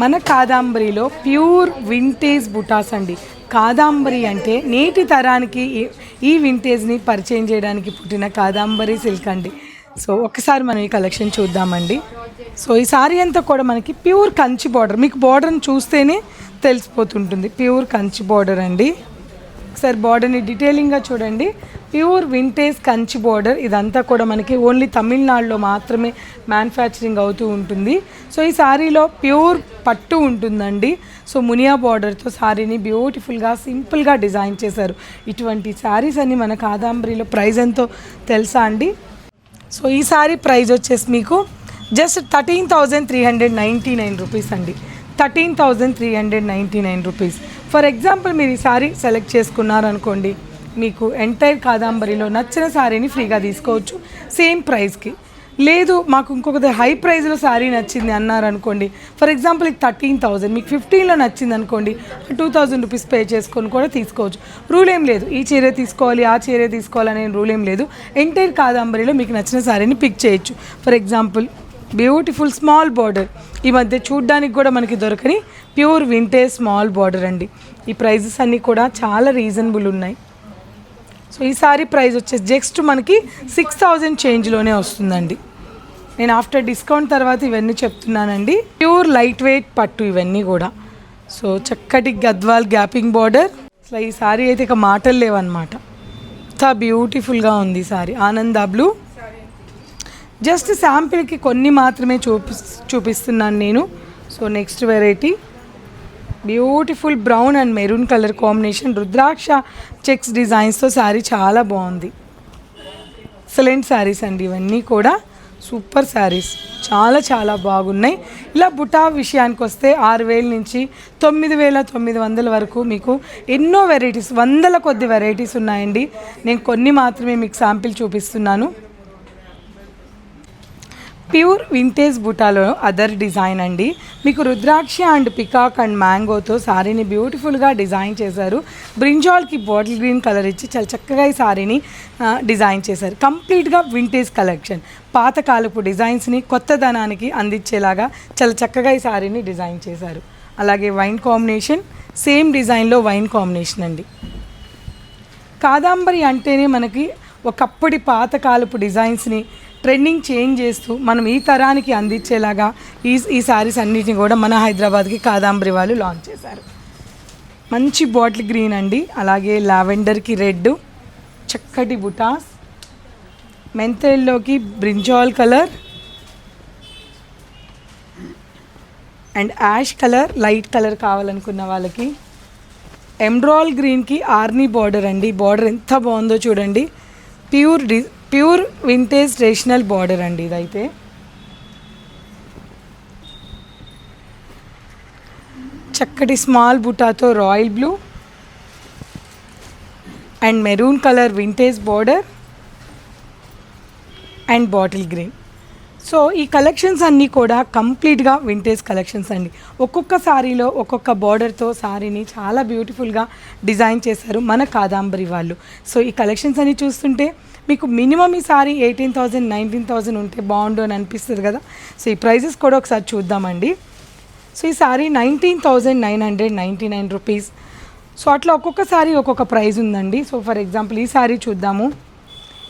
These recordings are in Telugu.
మన కాదాంబరిలో ప్యూర్ వింటేజ్ బుటాస్ అండి. కాదాంబరి అంటే నేటి తరానికి ఈ- వింటేజ్ని పరిచయం చేయడానికి పుట్టిన కాదాంబరి సిల్క్ అండి. సో ఒకసారి మనం ఈ కలెక్షన్ చూద్దామండి. సో ఈ సారీ అంతా కూడా మనకి ప్యూర్ కంచి బార్డర్. మీకు బార్డర్ని చూస్తేనే తెలిసిపోతుంటుంది. ప్యూర్ కంచి బార్డర్ అండి. ఒకసారి బార్డర్ని డీటెయిలింగ్గా చూడండి. ప్యూర్ వింటేజ్ కంచి బార్డర్ ఇదంతా కూడా మనకి ఓన్లీ తమిళనాడులో మాత్రమే మ్యానుఫ్యాక్చరింగ్ అవుతూ ఉంటుంది. సో ఈ శారీలో ప్యూర్ పట్టు ఉంటుందండి. సో మునియా బార్డర్తో శారీని బ్యూటిఫుల్గా సింపుల్గా డిజైన్ చేశారు. ఇటువంటి శారీస్ అన్ని మన కాదాంబరిలో ప్రైజ్ ఎంతో తెలుసా అండి? సో ఈ సారీ ప్రైజ్ వచ్చేసి మీకు just thirteen thousand three hundred ninety nine rupees అండి. Thirteen thousand three hundred ninety nine rupees for example మీరు ఈ సారీ సెలెక్ట్ చేసుకున్నారనుకోండి మీకు ఎంటైర్ కాదాంబరిలో నచ్చిన శారీని ఫ్రీగా తీసుకోవచ్చు సేమ్ ప్రైస్కి. లేదు మాకు ఇంకొకటి హై ప్రైస్లో శారీ నచ్చింది అన్నారు అనుకోండి ఫర్ ఎగ్జాంపుల్ ఇది థర్టీన్ థౌజండ్ మీకు ఫిఫ్టీన్లో నచ్చింది అనుకోండి టూ థౌజండ్ రూపీస్ పే చేసుకొని కూడా తీసుకోవచ్చు. రూల్ ఏం లేదు ఈ చీరే తీసుకోవాలి ఆ చీరే తీసుకోవాలి అనే రూల్ ఏం లేదు. ఎంటైర్ కాదంబరిలో మీకు నచ్చిన శారీని పిక్ చేయొచ్చు. For example beautiful small border. ఈ మధ్య చూడ్డానికి కూడా మనకి దొరకని ప్యూర్ వింటేజ్ స్మాల్ బార్డర్ అండి. ఈ ప్రైజెస్ అన్నీ కూడా చాలా రీజనబుల్ ఉన్నాయి. సో ఈ సారీ ప్రైస్ వచ్చేసి జస్ట్ మనకి సిక్స్ థౌజండ్ చేంజ్లోనే వస్తుందండి. నేను ఆఫ్టర్ డిస్కౌంట్ తర్వాత ఇవన్నీ చెప్తున్నానండి. ప్యూర్ లైట్ వెయిట్ పట్టు ఇవన్నీ కూడా. సో చక్కటి గద్వాల్ గ్యాపింగ్ బార్డర్. అసలు ఈ సారీ అయితే ఇక మాటలు లేవన్నమాట. అంత బ్యూటిఫుల్గా ఉంది ఈ సారీ. ఆనంద బ్లూ. జస్ట్ శాంపిల్కి కొన్ని మాత్రమే చూపి చూపిస్తున్నాను నేను. So next variety beautiful brown and maroon colour combination rudraksha checks డిజైన్స్తో sari చాలా బాగుంది. ఎక్సలెంట్ శారీస్ అండి ఇవన్నీ కూడా. సూపర్ శారీస్ చాలా చాలా బాగున్నాయి. ఇలా బుటా విషయానికి వస్తే ఆరు వేల నుంచి తొమ్మిది వేల తొమ్మిది వందల వరకు మీకు ఎన్నో వెరైటీస్ వందల కొద్ది వెరైటీస్ ఉన్నాయండి. నేను కొన్ని మాత్రమే మీకు శాంపిల్ చూపిస్తున్నాను. ప్యూర్ వింటేజ్ బుటాలో అదర్ డిజైన్ అండి. మీకు రుద్రాక్ష అండ్ పికాక్ అండ్ మ్యాంగోతో శారీని బ్యూటిఫుల్గా డిజైన్ చేశారు. బ్రింజాల్కి బాటిల్ గ్రీన్ కలర్ ఇచ్చి చాలా చక్కగా ఈ శారీని డిజైన్ చేశారు. కంప్లీట్గా వింటేజ్ కలెక్షన్. పాతకాలపు డిజైన్స్ని కొత్తదనానికి అందించేలాగా చాలా చక్కగా ఈ శారీని డిజైన్ చేశారు. అలాగే వైన్ కాంబినేషన్ సేమ్ డిజైన్లో వైన్ కాంబినేషన్ అండి. కాదాంబరి అంటేనే మనకి ఒకప్పటి పాతకాలపు డిజైన్స్ని ట్రెండింగ్ చేంజ్ చేస్తూ మనం ఈ తరానికి అందించేలాగా ఈ ఈ శారీస్ అన్నిటిని కూడా మన హైదరాబాద్కి కాదాంబరి వాళ్ళు లాంచ్ చేశారు. మంచి బాటిల్ గ్రీన్ అండి అలాగే లావెండర్కి రెడ్ చక్కటి బుటాస్ మెంతెల్లోకి brinjal colour and ash colour light colour కావాలనుకున్న వాళ్ళకి. ఎంబ్రాల్ గ్రీన్కి ఆర్నీ బార్డర్ అండి బార్డర్ ఎంత బాగుందో చూడండి. ప్యూర్ డి ప్యూర్ వింటేజ్ ట్రెడిషనల్ బార్డర్ అండి ఇదైతే. చక్కటి small బుటాతో royal blue. And maroon colour vintage border. And bottle green. So ఈ కలెక్షన్స్ అన్నీ కూడా కంప్లీట్గా వింటేజ్ కలెక్షన్స్ అండి. ఒక్కొక్క సారీలో ఒక్కొక్క బార్డర్తో సారీని చాలా బ్యూటిఫుల్గా డిజైన్ చేశారు మన కాదాంబరి వాళ్ళు. సో ఈ కలెక్షన్స్ అన్నీ చూస్తుంటే మీకు మినిమం ఈ sari eighteen thousand nineteen thousand ఉంటే బాగుండు అని అనిపిస్తుంది కదా. సో ఈ ప్రైజెస్ కూడా ఒకసారి చూద్దామండి. సో ఈ sari nineteen thousand nine hundred ninety nine rupees. So అట్లా ఒక్కొక్క సారీ ఒక్కొక్క ప్రైజ్ ఉందండి. సో ఫర్ ఎగ్జాంపుల్ ఈ సారీ చూద్దాము.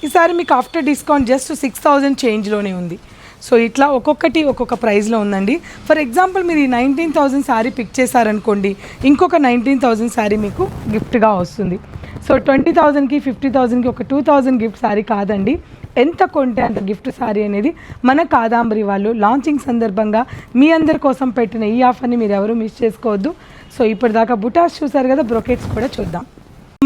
ఈ మీకు after discount just six thousand చేంజ్లోనే ఉంది. సో ఇట్లా ఒక్కొక్కటి ఒక్కొక్క ప్రైస్లో ఉందండి. ఫర్ ఎగ్జాంపుల్ మీరు ఈ నైన్టీన్ థౌజండ్ శారీ పిక్ చేశారనుకోండి ఇంకొక నైన్టీన్ థౌజండ్ శారీ మీకు గిఫ్ట్గా వస్తుంది. సో ట్వంటీ థౌజండ్కి ఫిఫ్టీ థౌజండ్కి ఒక టూ థౌజండ్ గిఫ్ట్ శారీ కాదండి. ఎంత కొంటే అంత గిఫ్ట్ శారీ అనేది మన కాదాంబరి వాళ్ళు లాంచింగ్ సందర్భంగా మీ అందరి కోసం పెట్టిన ఈ ఆఫర్ని మీరు ఎవరు మిస్ చేసుకోవద్దు. సో ఇప్పటిదాకా బుటాస్ చూసారు కదా బ్రొకెట్స్ కూడా చూద్దాం.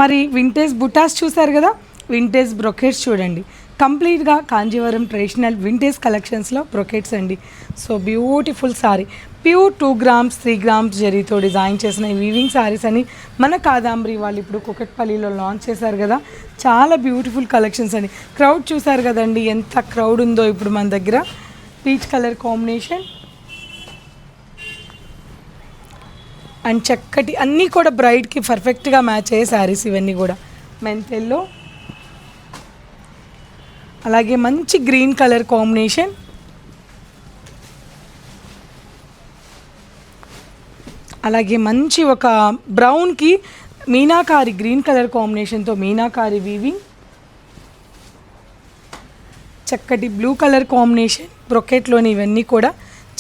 మరి వింటేజ్ బుటాస్ చూసారు కదా వింటేజ్ బ్రొకెట్స్ చూడండి. కంప్లీట్గా కాంజీవరం ట్రెడిషనల్ వింటేజ్ కలెక్షన్స్లో బ్రొకెట్స్ అండి. So beautiful sari pure two grams three grams జరీతో డిజైన్ చేసిన ఈ వీవింగ్ సారీస్ అని మన కాదాంబరి వాళ్ళు ఇప్పుడు కుకట్పల్లిలో లాంచ్ చేశారు కదా. చాలా బ్యూటిఫుల్ కలెక్షన్స్ అండి. క్రౌడ్ చూసారు కదండి ఎంత క్రౌడ్ ఉందో ఇప్పుడు మన దగ్గర. పీచ్ కలర్ కాంబినేషన్ అండ్ చక్కటి అన్నీ కూడా బ్రైడ్కి పర్ఫెక్ట్గా మ్యాచ్ అయ్యే శారీస్ ఇవన్నీ కూడా. మెంతెల్లో అలాగే మంచి గ్రీన్ కలర్ కాంబినేషన్. అలాగే మంచి ఒక బ్రౌన్కి మీనాకారి గ్రీన్ కలర్ కాంబినేషన్తో మీనాకారి వీవింగ్ చక్కటి బ్లూ కలర్ కాంబినేషన్ బ్రొకెట్లోని ఇవన్నీ కూడా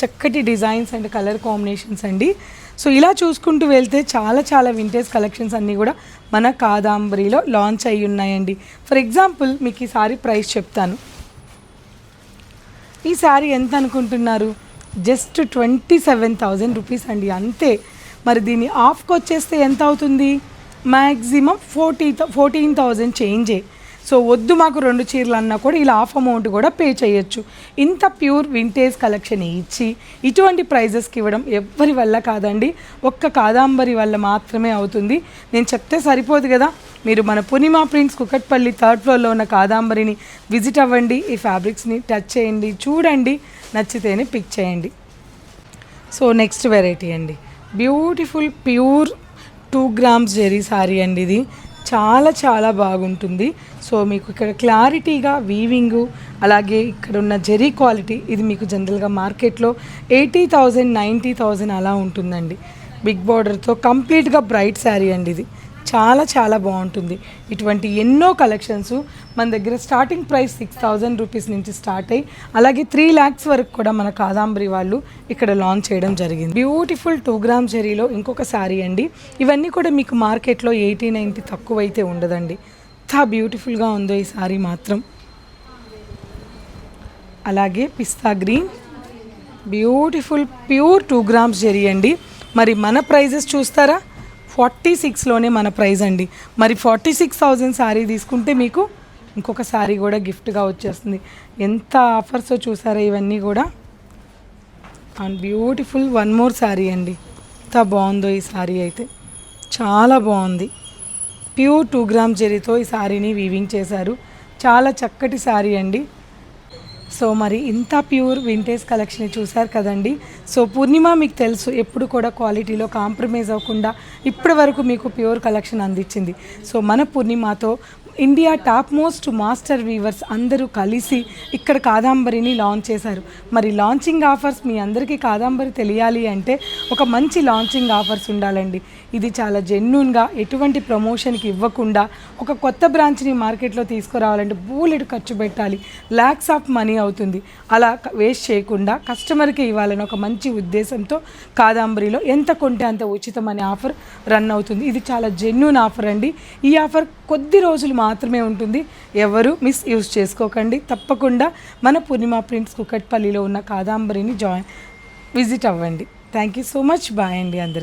చక్కటి డిజైన్స్ అండ్ కలర్ కాంబినేషన్స్ అండి. సో ఇలా చూసుకుంటూ వెళ్తే చాలా చాలా వింటేజ్ కలెక్షన్స్ అన్నీ కూడా మన కాదాంబరిలో లాంచ్ అయి ఉన్నాయండి. ఫర్ ఎగ్జాంపుల్ మీకు ఈ సారీ ప్రైస్ చెప్తాను. ఈ సారీ ఎంత అనుకుంటున్నారు? Just twenty seven thousand rupees అండి అంతే. మరి దీన్ని ఆఫ్కి వచ్చేస్తే ఎంత అవుతుంది? మ్యాక్సిమం ఫోర్టీ ఫోర్టీన్ థౌజండ్ చేంజే సో వద్దు మాకు రెండు చీరలు అన్నా కూడా ఇలా ఆఫ్ అమౌంట్ కూడా పే చేయొచ్చు. ఇంత ప్యూర్ వింటేజ్ కలెక్షన్ ఇచ్చి ఇటువంటి ప్రైజెస్కి ఇవ్వడం ఎవ్వరి వల్ల కాదండి. ఒక్క కాదాంబరి వల్ల మాత్రమే అవుతుంది. నేను చెప్తే సరిపోదు కదా. మీరు మన పూర్ణిమా ప్రింట్స్ కుకట్పల్లి థర్డ్ ఫ్లోర్లో ఉన్న కాదాంబరిని విజిట్ అవ్వండి. ఈ ఫ్యాబ్రిక్స్ని టచ్ చేయండి. చూడండి. నచ్చితేనే పిక్ చేయండి. సో నెక్స్ట్ వెరైటీ అండి. Beautiful pure two grams zari sari అండి ఇది. చాలా చాలా బాగుంటుంది. సో మీకు ఇక్కడ క్లారిటీగా వీవింగు అలాగే ఇక్కడ ఉన్న జెరీ క్వాలిటీ ఇది మీకు జనరల్గా మార్కెట్లో ఎయిటీ థౌజండ్ నైంటీ థౌజండ్ అలా ఉంటుందండి. బిగ్ బార్డర్తో కంప్లీట్గా బ్రైట్ శారీ అండి ఇది. చాలా చాలా బాగుంటుంది. ఇటువంటి ఎన్నో కలెక్షన్స్ మన దగ్గర starting price six thousand rupees నుంచి స్టార్ట్ అయ్యి అలాగే త్రీ ల్యాక్స్ వరకు కూడా మన కాదాంబరి వాళ్ళు ఇక్కడ లాంచ్ చేయడం జరిగింది. బ్యూటిఫుల్ టూ గ్రామ్ జెరీలో ఇంకొక శారీ అండి. ఇవన్నీ కూడా మీకు మార్కెట్లో ఎయిటీ నైంటీ తక్కువ అయితే ఉండదండి. ఎంత బ్యూటిఫుల్గా ఉందో ఈ శారీ మాత్రం. అలాగే పిస్తా green. Beautiful pure two grams zari అండి. మరి మన ప్రైజెస్ చూస్తారా? ఫార్టీ సిక్స్లోనే మన ప్రైస్ అండి. మరి ఫార్టీ సిక్స్ థౌజండ్ శారీ తీసుకుంటే మీకు ఇంకొక శారీ కూడా గిఫ్ట్గా వచ్చేస్తుంది. ఎంత ఆఫర్స్ చూసారా ఇవన్నీ కూడా? And beautiful one more sari అండి. ఎంత బాగుందో ఈ శారీ అయితే. చాలా బాగుంది. ప్యూర్ టూ గ్రామ్ జెరీతో ఈ శారీని వీవింగ్ చేశారు. చాలా చక్కటి శారీ అండి. సో మరి ఇంత ప్యూర్ వింటేజ్ కలెక్షన్ చూశారు కదండి. సో పూర్ణిమ మీకు తెలుసు ఎప్పుడు కూడా క్వాలిటీలో కాంప్రమైజ్ అవ్వకుండా ఇప్పటి వరకు మీకు ప్యూర్ కలెక్షన్ అందించింది. సో మన పూర్ణిమతో India top most master weavers అందరూ కలిసి ఇక్కడ కాదాంబరిని లాంచ్ చేశారు. మరి లాంచింగ్ ఆఫర్స్ మీ అందరికీ కాదాంబరి తెలియాలి అంటే ఒక మంచి లాంచింగ్ ఆఫర్స్ ఉండాలండి. ఇది చాలా జెన్యున్గా ఎటువంటి ప్రమోషన్కి ఇవ్వకుండా ఒక కొత్త బ్రాంచ్ని మార్కెట్లో తీసుకురావాలంటే బూలెడు ఖర్చు పెట్టాలి. ల్యాక్స్ ఆఫ్ మనీ అవుతుంది. అలా వేస్ట్ చేయకుండా కస్టమర్కి ఇవ్వాలని ఒక మంచి ఉద్దేశంతో కాదాంబరిలో ఎంత కొంటే అంత ఉచితం అనే ఆఫర్ రన్ అవుతుంది. ఇది చాలా జెన్యున్ ఆఫర్ అండి. ఈ ఆఫర్ కొద్ది రోజులు మాత్రమే ఉంటుంది. ఎవరు మిస్ యూజ్ చేసుకోకండి. తప్పకుండా మన పూర్ణిమ ప్రింట్స్ కుకట్పల్లిలో ఉన్న కాదాంబరిని జాయిన్ విజిట్ అవ్వండి. Thank you so much. Bye అండి అందరికి.